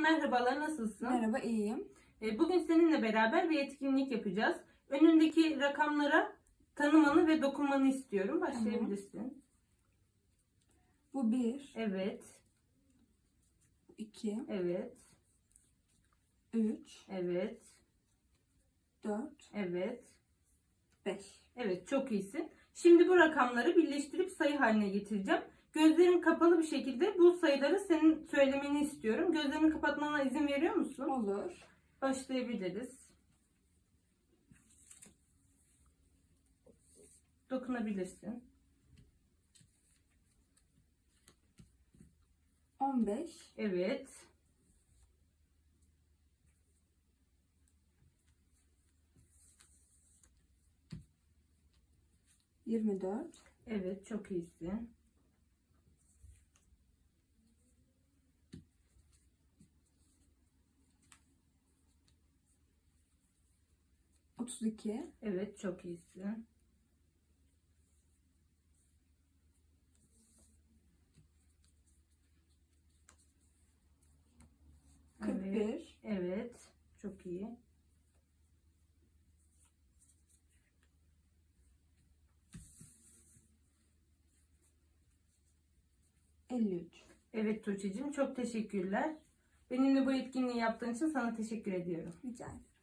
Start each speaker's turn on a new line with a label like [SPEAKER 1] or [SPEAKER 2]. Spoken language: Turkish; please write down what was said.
[SPEAKER 1] Merhabalar, nasılsın?
[SPEAKER 2] Merhaba, iyiyim.
[SPEAKER 1] E, Bugün seninle beraber bir etkinlik yapacağız. Önündeki rakamlara tanımanı ve dokunmanı istiyorum. Başlayabilirsin.
[SPEAKER 2] Bu 1,
[SPEAKER 1] Evet,
[SPEAKER 2] 2,
[SPEAKER 1] evet,
[SPEAKER 2] 3,
[SPEAKER 1] evet,
[SPEAKER 2] 4,
[SPEAKER 1] evet.
[SPEAKER 2] 5.
[SPEAKER 1] Evet, çok iyisin. Şimdi bu rakamları birleştirip sayı haline getireceğim. Gözlerin kapalı bir şekilde bu sayıları senin söylemeni istiyorum. Gözlerini kapatmana izin veriyor musun?
[SPEAKER 2] Olur.
[SPEAKER 1] Başlayabiliriz. Dokunabilirsin.
[SPEAKER 2] 15,
[SPEAKER 1] Evet.
[SPEAKER 2] yirmi dört,
[SPEAKER 1] Evet, çok iyisin.
[SPEAKER 2] Otuz iki,
[SPEAKER 1] Evet, çok iyisin. Evet.
[SPEAKER 2] bir,
[SPEAKER 1] Evet, çok iyi.
[SPEAKER 2] elli üç.
[SPEAKER 1] Evet Tuğçe'cim çok teşekkürler. Benimle bu etkinliği yaptığın için sana teşekkür ediyorum.
[SPEAKER 2] Rica ederim.